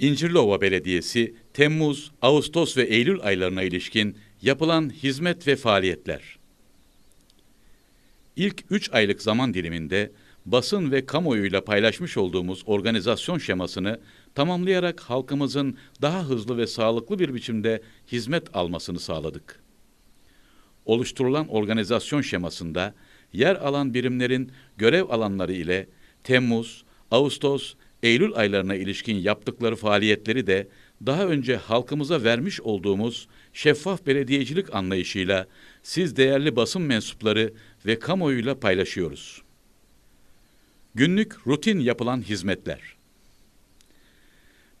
İncirlova Belediyesi Temmuz, Ağustos ve Eylül aylarına ilişkin yapılan hizmet ve faaliyetler. İlk 3 aylık zaman diliminde basın ve kamuoyuyla paylaşmış olduğumuz organizasyon şemasını tamamlayarak halkımızın daha hızlı ve sağlıklı bir biçimde hizmet almasını sağladık. Oluşturulan organizasyon şemasında yer alan birimlerin görev alanları ile Temmuz, Ağustos, Eylül aylarına ilişkin yaptıkları faaliyetleri de daha önce halkımıza vermiş olduğumuz şeffaf belediyecilik anlayışıyla siz değerli basın mensupları ve kamuoyuyla paylaşıyoruz. Günlük rutin yapılan hizmetler.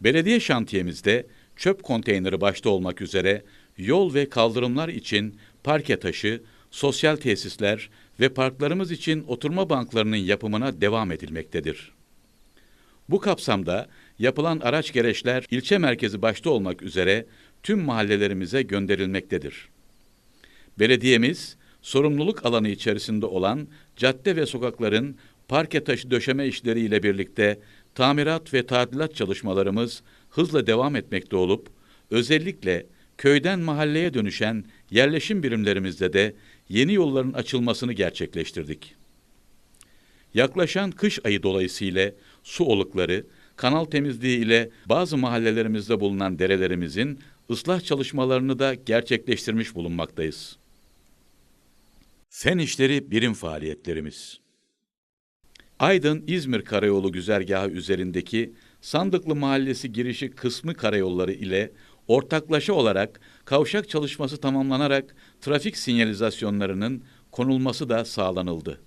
Belediye şantiyemizde çöp konteyneri başta olmak üzere yol ve kaldırımlar için parke taşı, sosyal tesisler ve parklarımız için oturma banklarının yapımına devam edilmektedir. Bu kapsamda yapılan araç gereçler ilçe merkezi başta olmak üzere tüm mahallelerimize gönderilmektedir. Belediyemiz, sorumluluk alanı içerisinde olan cadde ve sokakların parke taşı döşeme işleriyle birlikte tamirat ve tadilat çalışmalarımız hızla devam etmekte olup, özellikle köyden mahalleye dönüşen yerleşim birimlerimizde de yeni yolların açılmasını gerçekleştirdik. Yaklaşan kış ayı dolayısıyla su olukları, kanal temizliği ile bazı mahallelerimizde bulunan derelerimizin ıslah çalışmalarını da gerçekleştirmiş bulunmaktayız. Fen işleri birim faaliyetlerimiz. Aydın-İzmir Karayolu güzergahı üzerindeki Sandıklı Mahallesi girişi kısmı karayolları ile ortaklaşa olarak kavşak çalışması tamamlanarak trafik sinyalizasyonlarının konulması da sağlanıldı.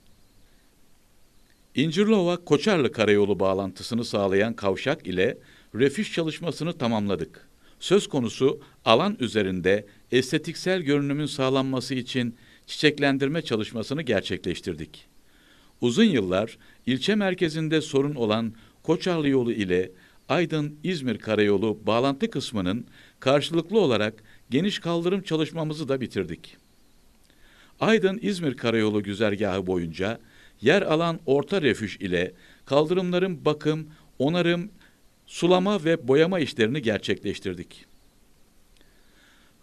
İncirlova Koçarlı Karayolu bağlantısını sağlayan kavşak ile refüj çalışmasını tamamladık. Söz konusu alan üzerinde estetiksel görünümün sağlanması için çiçeklendirme çalışmasını gerçekleştirdik. Uzun yıllar ilçe merkezinde sorun olan Koçarlı yolu ile Aydın-İzmir Karayolu bağlantı kısmının karşılıklı olarak geniş kaldırım çalışmamızı da bitirdik. Aydın-İzmir Karayolu güzergahı boyunca yer alan orta refüj ile kaldırımların bakım, onarım, sulama ve boyama işlerini gerçekleştirdik.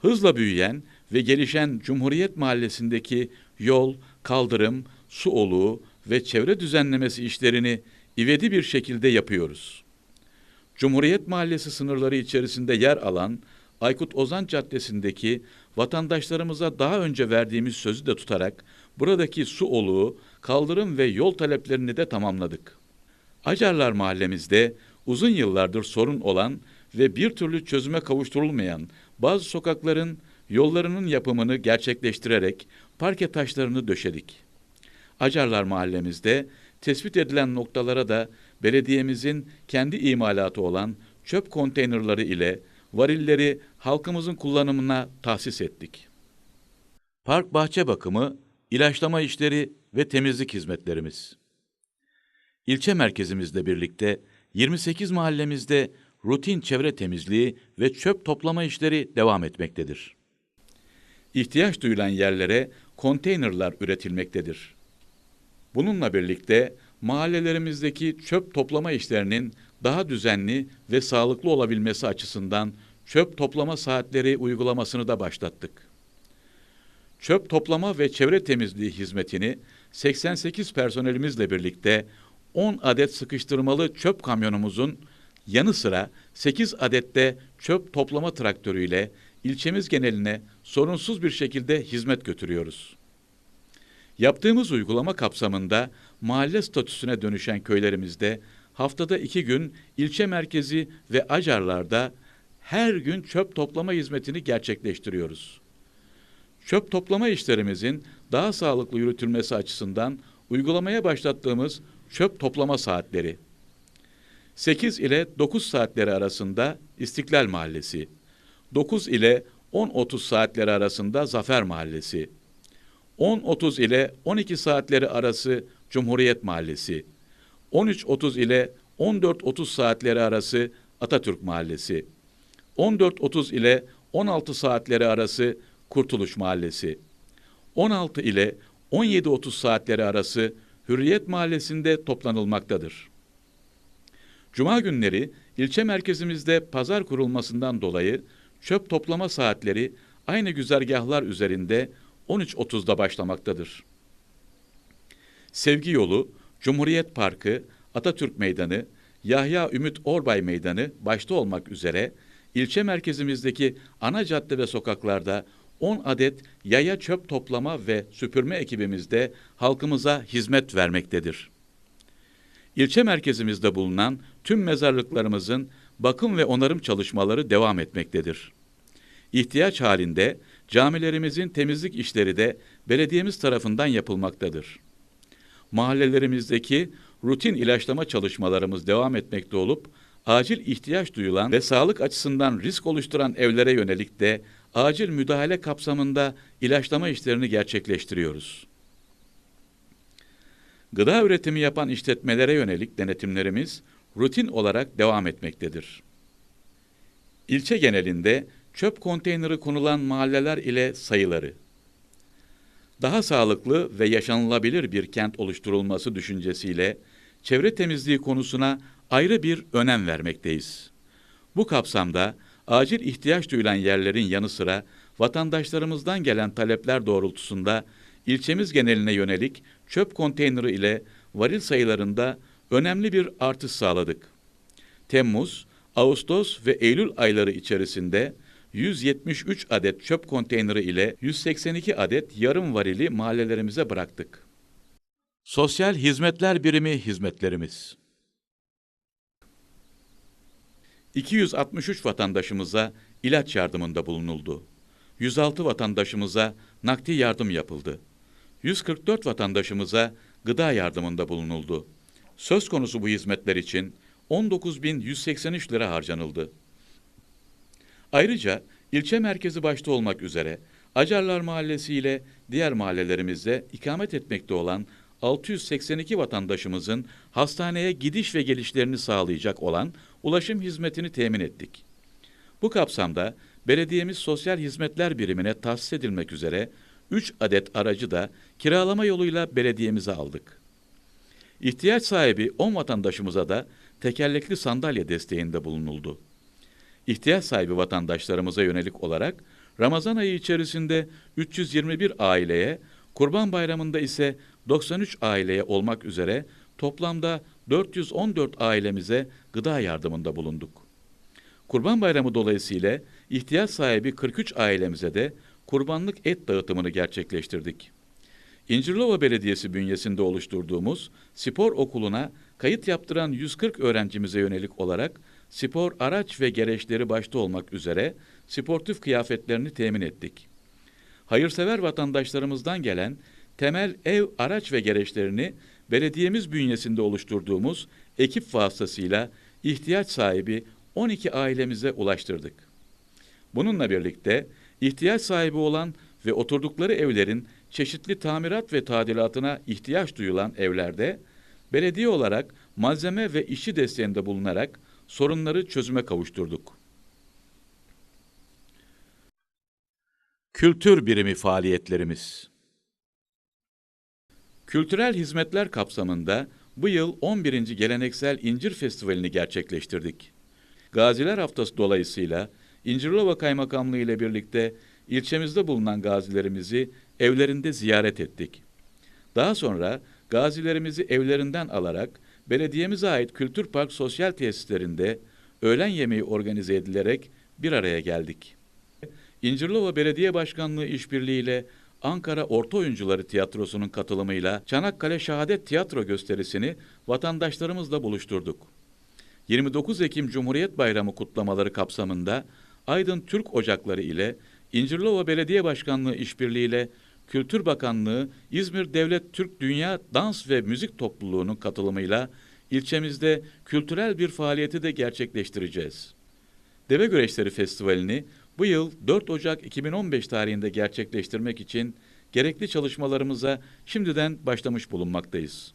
Hızla büyüyen ve gelişen Cumhuriyet Mahallesi'ndeki yol, kaldırım, su oluğu ve çevre düzenlemesi işlerini ivedi bir şekilde yapıyoruz. Cumhuriyet Mahallesi sınırları içerisinde yer alan Aykut Ozan Caddesi'ndeki vatandaşlarımıza daha önce verdiğimiz sözü de tutarak buradaki su oluğu, kaldırım ve yol taleplerini de tamamladık. Acarlar mahallemizde uzun yıllardır sorun olan ve bir türlü çözüme kavuşturulmayan bazı sokakların yollarının yapımını gerçekleştirerek parke taşlarını döşedik. Acarlar mahallemizde tespit edilen noktalara da belediyemizin kendi imalatı olan çöp konteynerları ile varilleri halkımızın kullanımına tahsis ettik. Park bahçe bakımı, ilaçlama işleri ve temizlik hizmetlerimiz. İlçe merkezimizle birlikte 28 mahallemizde rutin çevre temizliği ve çöp toplama işleri devam etmektedir. İhtiyaç duyulan yerlere konteynerlar üretilmektedir. Bununla birlikte mahallelerimizdeki çöp toplama işlerinin daha düzenli ve sağlıklı olabilmesi açısından çöp toplama saatleri uygulamasını da başlattık. Çöp toplama ve çevre temizliği hizmetini 88 personelimizle birlikte 10 adet sıkıştırmalı çöp kamyonumuzun yanı sıra 8 adette çöp toplama traktörüyle ilçemiz geneline sorunsuz bir şekilde hizmet götürüyoruz. Yaptığımız uygulama kapsamında mahalle statüsüne dönüşen köylerimizde haftada iki gün ilçe merkezi ve acarlarda her gün çöp toplama hizmetini gerçekleştiriyoruz. Çöp toplama işlerimizin daha sağlıklı yürütülmesi açısından uygulamaya başlattığımız çöp toplama saatleri. 8 ile 9 saatleri arasında İstiklal Mahallesi, 9 ile 10.30 saatleri arasında Zafer Mahallesi, 10.30 ile 12 saatleri arası Cumhuriyet Mahallesi, 13.30 ile 14.30 saatleri arası Atatürk Mahallesi, 14.30 ile 16 saatleri arası Kurtuluş Mahallesi, 16 ile 17.30 saatleri arası Hürriyet Mahallesi'nde toplanılmaktadır. Cuma günleri ilçe merkezimizde pazar kurulmasından dolayı çöp toplama saatleri aynı güzergahlar üzerinde 13.30'da başlamaktadır. Sevgi Yolu, Cumhuriyet Parkı, Atatürk Meydanı, Yahya Ümit Orbay Meydanı başta olmak üzere ilçe merkezimizdeki ana cadde ve sokaklarda 10 adet yaya çöp toplama ve süpürme ekibimizde halkımıza hizmet vermektedir. İlçe merkezimizde bulunan tüm mezarlıklarımızın bakım ve onarım çalışmaları devam etmektedir. İhtiyaç halinde camilerimizin temizlik işleri de belediyemiz tarafından yapılmaktadır. Mahallelerimizdeki rutin ilaçlama çalışmalarımız devam etmekte olup, acil ihtiyaç duyulan ve sağlık açısından risk oluşturan evlere yönelik de acil müdahale kapsamında ilaçlama işlerini gerçekleştiriyoruz. Gıda üretimi yapan işletmelere yönelik denetimlerimiz rutin olarak devam etmektedir. İlçe genelinde çöp konteyneri konulan mahalleler ile sayıları. Daha sağlıklı ve yaşanılabilir bir kent oluşturulması düşüncesiyle çevre temizliği konusuna ayrı bir önem vermekteyiz. Bu kapsamda acil ihtiyaç duyulan yerlerin yanı sıra vatandaşlarımızdan gelen talepler doğrultusunda ilçemiz geneline yönelik çöp konteyneri ile varil sayılarında önemli bir artış sağladık. Temmuz, Ağustos ve Eylül ayları içerisinde 173 adet çöp konteyneri ile 182 adet yarım varili mahallelerimize bıraktık. Sosyal Hizmetler Birimi hizmetlerimiz 263 vatandaşımıza ilaç yardımında bulunuldu. 106 vatandaşımıza nakdi yardım yapıldı. 144 vatandaşımıza gıda yardımında bulunuldu. Söz konusu bu hizmetler için 19.183 lira harcanıldı. Ayrıca ilçe merkezi başta olmak üzere Acarlar Mahallesi ile diğer mahallelerimizde ikamet etmekte olan 682 vatandaşımızın hastaneye gidiş ve gelişlerini sağlayacak olan ulaşım hizmetini temin ettik. Bu kapsamda belediyemiz sosyal hizmetler birimine tahsis edilmek üzere 3 adet aracı da kiralama yoluyla belediyemize aldık. İhtiyaç sahibi 10 vatandaşımıza da tekerlekli sandalye desteğinde bulunuldu. İhtiyaç sahibi vatandaşlarımıza yönelik olarak Ramazan ayı içerisinde 321 aileye, Kurban Bayramı'nda ise 93 aileye olmak üzere toplamda 414 ailemize gıda yardımında bulunduk. Kurban Bayramı dolayısıyla ihtiyaç sahibi 43 ailemize de kurbanlık et dağıtımını gerçekleştirdik. İncirlova Belediyesi bünyesinde oluşturduğumuz spor okuluna kayıt yaptıran 140 öğrencimize yönelik olarak spor araç ve gereçleri başta olmak üzere sportif kıyafetlerini temin ettik. Hayırsever vatandaşlarımızdan gelen temel ev araç ve gereçlerini belediyemiz bünyesinde oluşturduğumuz ekip vasıtasıyla ihtiyaç sahibi 12 ailemize ulaştırdık. Bununla birlikte ihtiyaç sahibi olan ve oturdukları evlerin çeşitli tamirat ve tadilatına ihtiyaç duyulan evlerde belediye olarak malzeme ve işçi desteğinde bulunarak sorunları çözüme kavuşturduk. Kültür birimi faaliyetlerimiz Kültürel hizmetler kapsamında bu yıl 11. Geleneksel İncir Festivali'ni gerçekleştirdik. Gaziler Haftası dolayısıyla İncirlova Kaymakamlığı ile birlikte ilçemizde bulunan gazilerimizi evlerinde ziyaret ettik. Daha sonra gazilerimizi evlerinden alarak belediyemize ait Kültür Park sosyal tesislerinde öğlen yemeği organize edilerek bir araya geldik. İncirlova Belediye Başkanlığı işbirliğiyle Ankara Orta Oyuncuları Tiyatrosu'nun katılımıyla Çanakkale Şehadet Tiyatro gösterisini vatandaşlarımızla buluşturduk. 29 Ekim Cumhuriyet Bayramı kutlamaları kapsamında Aydın Türk Ocakları ile İncirlova Belediye Başkanlığı işbirliğiyle Kültür Bakanlığı İzmir Devlet Türk Dünya Dans ve Müzik Topluluğu'nun katılımıyla ilçemizde kültürel bir faaliyeti de gerçekleştireceğiz. Deve Güreşleri Festivali'ni bu yıl 4 Ocak 2015 tarihinde gerçekleştirmek için gerekli çalışmalarımıza şimdiden başlamış bulunmaktayız.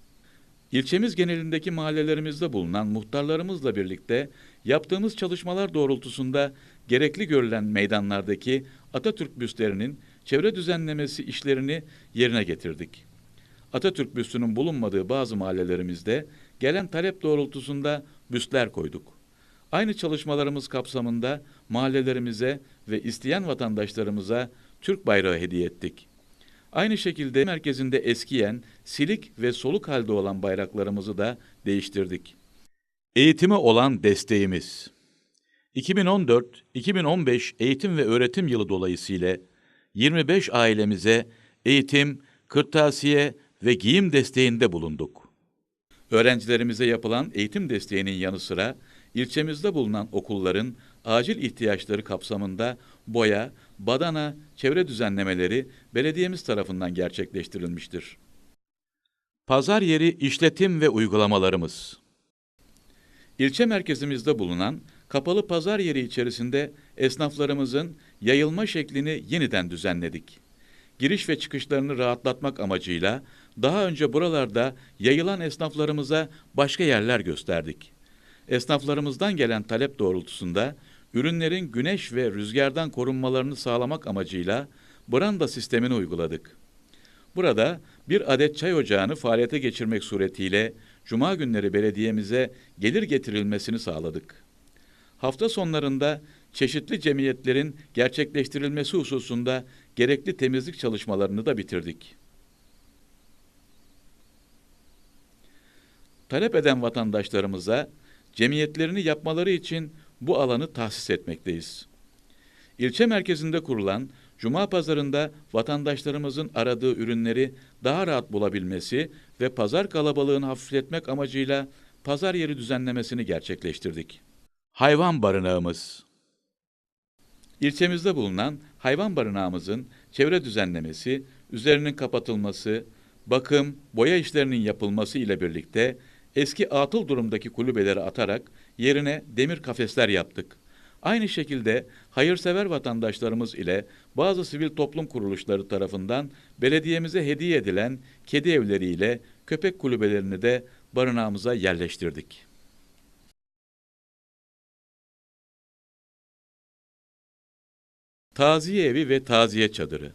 İlçemiz genelindeki mahallelerimizde bulunan muhtarlarımızla birlikte yaptığımız çalışmalar doğrultusunda gerekli görülen meydanlardaki Atatürk büstlerinin çevre düzenlemesi işlerini yerine getirdik. Atatürk büstünün bulunmadığı bazı mahallelerimizde gelen talep doğrultusunda büstler koyduk. Aynı çalışmalarımız kapsamında mahallelerimize ve isteyen vatandaşlarımıza Türk bayrağı hediye ettik. Aynı şekilde merkezinde eskiyen, silik ve soluk halde olan bayraklarımızı da değiştirdik. Eğitime olan desteğimiz 2014-2015 eğitim ve öğretim yılı dolayısıyla 25 ailemize eğitim, kırtasiye ve giyim desteğinde bulunduk. Öğrencilerimize yapılan eğitim desteğinin yanı sıra ilçemizde bulunan okulların acil ihtiyaçları kapsamında boya, badana, çevre düzenlemeleri belediyemiz tarafından gerçekleştirilmiştir. Pazar yeri işletim ve uygulamalarımız İlçe merkezimizde bulunan kapalı pazar yeri içerisinde esnaflarımızın yayılma şeklini yeniden düzenledik. Giriş ve çıkışlarını rahatlatmak amacıyla daha önce buralarda yayılan esnaflarımıza başka yerler gösterdik. Esnaflarımızdan gelen talep doğrultusunda ürünlerin güneş ve rüzgardan korunmalarını sağlamak amacıyla branda sistemini uyguladık. Burada bir adet çay ocağını faaliyete geçirmek suretiyle Cuma günleri belediyemize gelir getirilmesini sağladık. Hafta sonlarında çeşitli cemiyetlerin gerçekleştirilmesi hususunda gerekli temizlik çalışmalarını da bitirdik. Talep eden vatandaşlarımıza cemiyetlerini yapmaları için bu alanı tahsis etmekteyiz. İlçe merkezinde kurulan Cuma pazarında vatandaşlarımızın aradığı ürünleri daha rahat bulabilmesi ve pazar kalabalığını hafifletmek amacıyla pazar yeri düzenlemesini gerçekleştirdik. Hayvan barınağımız İlçemizde bulunan hayvan barınağımızın çevre düzenlemesi, üzerinin kapatılması, bakım, boya işlerinin yapılması ile birlikte eski atıl durumdaki kulübeleri atarak yerine demir kafesler yaptık. Aynı şekilde hayırsever vatandaşlarımız ile bazı sivil toplum kuruluşları tarafından belediyemize hediye edilen kedi evleriyle köpek kulübelerini de barınağımıza yerleştirdik. Taziye evi ve taziye çadırı.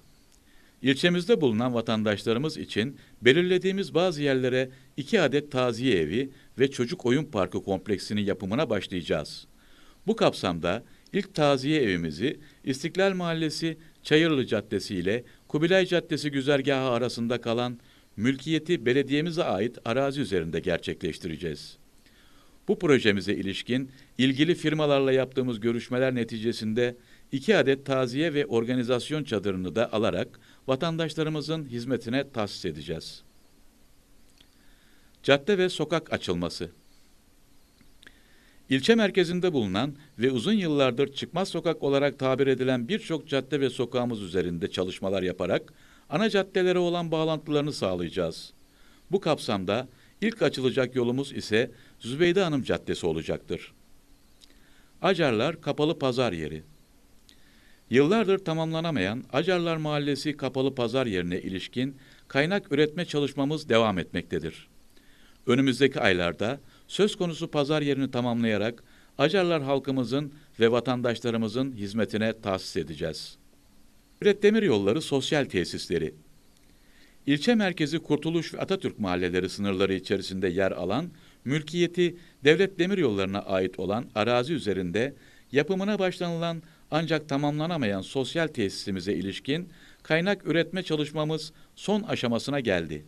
İlçemizde bulunan vatandaşlarımız için belirlediğimiz bazı yerlere iki adet taziye evi ve çocuk oyun parkı kompleksinin yapımına başlayacağız. Bu kapsamda ilk taziye evimizi İstiklal Mahallesi Çayırlı Caddesi ile Kubilay Caddesi güzergahı arasında kalan mülkiyeti belediyemize ait arazi üzerinde gerçekleştireceğiz. Bu projemize ilişkin ilgili firmalarla yaptığımız görüşmeler neticesinde iki adet taziye ve organizasyon çadırını da alarak vatandaşlarımızın hizmetine tahsis edeceğiz. Cadde ve sokak açılması İlçe merkezinde bulunan ve uzun yıllardır çıkmaz sokak olarak tabir edilen birçok cadde ve sokağımız üzerinde çalışmalar yaparak ana caddelere olan bağlantılarını sağlayacağız. Bu kapsamda ilk açılacak yolumuz ise Zübeyde Hanım Caddesi olacaktır. Acarlar Kapalı Pazar Yeri Yıllardır tamamlanamayan Acarlar Mahallesi Kapalı Pazar yerine ilişkin kaynak üretme çalışmamız devam etmektedir. Önümüzdeki aylarda söz konusu pazar yerini tamamlayarak Acarlar halkımızın ve vatandaşlarımızın hizmetine tahsis edeceğiz. Üret Demir Yolları Sosyal Tesisleri İlçe merkezi Kurtuluş ve Atatürk mahalleleri sınırları içerisinde yer alan, mülkiyeti Devlet Demir Yollarına ait olan arazi üzerinde yapımına başlanılan ancak tamamlanamayan sosyal tesisimize ilişkin kaynak üretme çalışmamız son aşamasına geldi.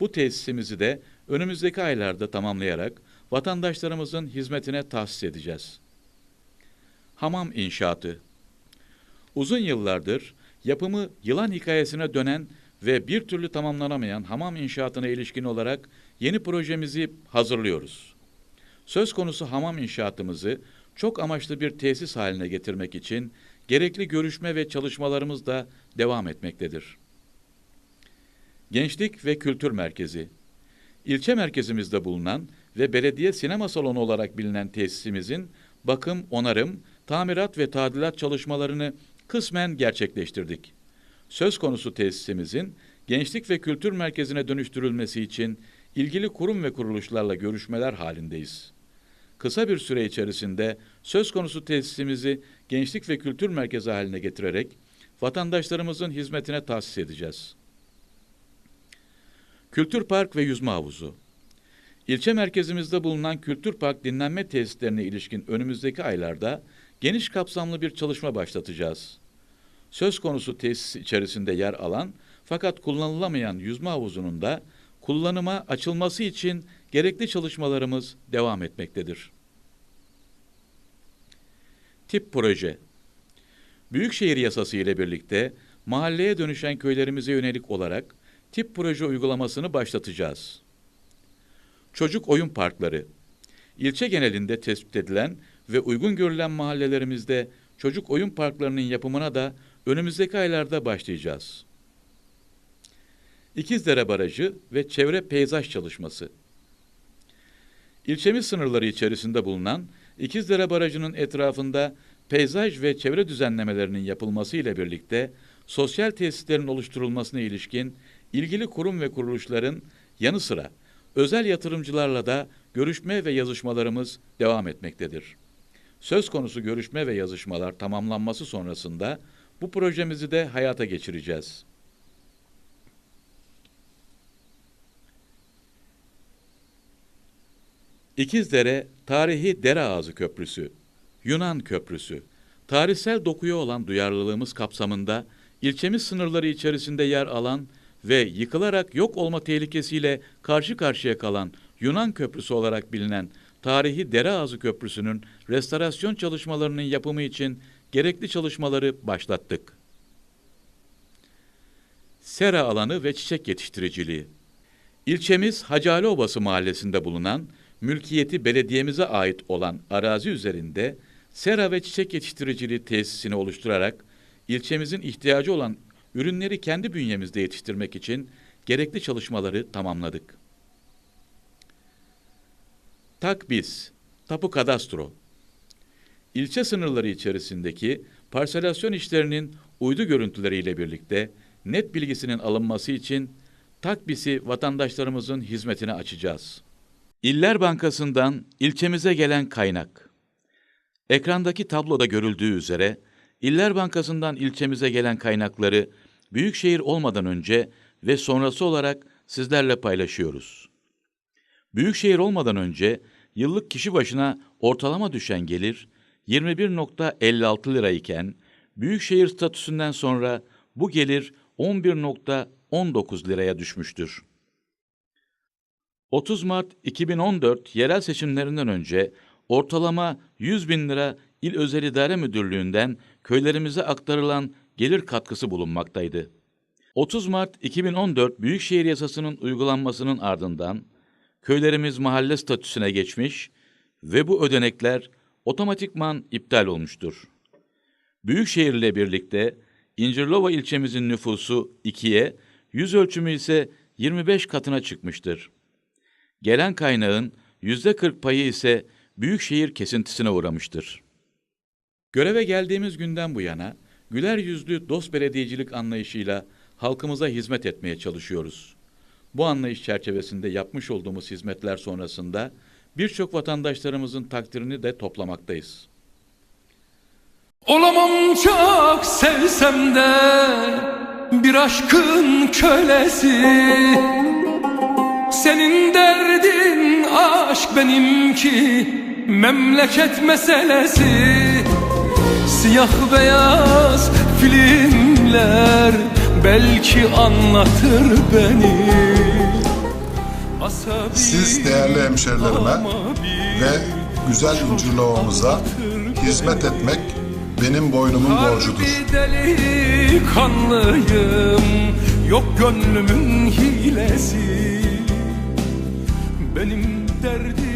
Bu tesisimizi de önümüzdeki aylarda tamamlayarak vatandaşlarımızın hizmetine tahsis edeceğiz. Hamam inşaatı Uzun yıllardır yapımı yılan hikayesine dönen ve bir türlü tamamlanamayan hamam inşaatına ilişkin olarak yeni projemizi hazırlıyoruz. Söz konusu hamam inşaatımızı çok amaçlı bir tesis haline getirmek için gerekli görüşme ve çalışmalarımız da devam etmektedir. Gençlik ve Kültür Merkezi İlçe merkezimizde bulunan ve belediye sinema salonu olarak bilinen tesisimizin bakım, onarım, tamirat ve tadilat çalışmalarını kısmen gerçekleştirdik. Söz konusu tesisimizin gençlik ve kültür merkezine dönüştürülmesi için ilgili kurum ve kuruluşlarla görüşmeler halindeyiz. Kısa bir süre içerisinde söz konusu tesisimizi gençlik ve kültür merkezi haline getirerek vatandaşlarımızın hizmetine tahsis edeceğiz. Kültür Park ve Yüzme Havuzu. İlçe merkezimizde bulunan Kültür Park dinlenme tesislerine ilişkin önümüzdeki aylarda geniş kapsamlı bir çalışma başlatacağız. Söz konusu tesis içerisinde yer alan fakat kullanılamayan yüzme havuzunun da kullanıma açılması için gerekli çalışmalarımız devam etmektedir. Tip proje Büyükşehir Yasası ile birlikte mahalleye dönüşen köylerimize yönelik olarak tip proje uygulamasını başlatacağız. Çocuk oyun parkları İlçe genelinde tespit edilen ve uygun görülen mahallelerimizde çocuk oyun parklarının yapımına da önümüzdeki aylarda başlayacağız. İkizdere Barajı ve çevre peyzaj çalışması. İlçemiz sınırları içerisinde bulunan İkizdere Barajı'nın etrafında peyzaj ve çevre düzenlemelerinin yapılması ile birlikte sosyal tesislerin oluşturulmasına ilişkin ilgili kurum ve kuruluşların yanı sıra özel yatırımcılarla da görüşme ve yazışmalarımız devam etmektedir. Söz konusu görüşme ve yazışmalar tamamlanması sonrasında bu projemizi de hayata geçireceğiz. İkizdere Tarihi Dere Ağzı Köprüsü, Yunan Köprüsü, tarihsel dokuya olan duyarlılığımız kapsamında ilçemiz sınırları içerisinde yer alan ve yıkılarak yok olma tehlikesiyle karşı karşıya kalan Yunan Köprüsü olarak bilinen tarihi Dere Ağzı Köprüsü'nün restorasyon çalışmalarının yapımı için gerekli çalışmaları başlattık. Sera alanı ve çiçek yetiştiriciliği. İlçemiz Hacali Obası mahallesinde bulunan mülkiyeti belediyemize ait olan arazi üzerinde sera ve çiçek yetiştiriciliği tesisini oluşturarak ilçemizin ihtiyacı olan ürünleri kendi bünyemizde yetiştirmek için gerekli çalışmaları tamamladık. Takbis, Tapu Kadastro İlçe sınırları içerisindeki parselasyon işlerinin uydu görüntüleriyle birlikte net bilgisinin alınması için Takbis'i vatandaşlarımızın hizmetine açacağız. İller Bankası'ndan ilçemize gelen kaynak. Ekrandaki tabloda görüldüğü üzere İller Bankası'ndan ilçemize gelen kaynakları büyükşehir olmadan önce ve sonrası olarak sizlerle paylaşıyoruz. Büyükşehir olmadan önce yıllık kişi başına ortalama düşen gelir 21.56 lira iken büyükşehir statüsünden sonra bu gelir 11.19 liraya düşmüştür. 30 Mart 2014 yerel seçimlerinden önce ortalama 100 bin lira İl Özel İdare Müdürlüğü'nden köylerimize aktarılan gelir katkısı bulunmaktaydı. 30 Mart 2014 Büyükşehir Yasası'nın uygulanmasının ardından köylerimiz mahalle statüsüne geçmiş ve bu ödenekler otomatikman iptal olmuştur. Büyükşehir ile birlikte İncirlova ilçemizin nüfusu 2'ye, yüz ölçümü ise 25 katına çıkmıştır. Gelen kaynağın yüzde 40 payı ise büyükşehir kesintisine uğramıştır. Göreve geldiğimiz günden bu yana güler yüzlü dost belediyecilik anlayışıyla halkımıza hizmet etmeye çalışıyoruz. Bu anlayış çerçevesinde yapmış olduğumuz hizmetler sonrasında birçok vatandaşlarımızın takdirini de toplamaktayız. Olamam çok sevsem de bir aşkın kölesi Senin derdin aşk benimki memleket meselesi. Siyah beyaz filmler belki anlatır beni. Asabi Siz değerli hemşerilerime ve güzel incirlovamıza hizmet etmek benim boynumun borcudur. Delikanlıyım Yok gönlümün hilesi Benim derdim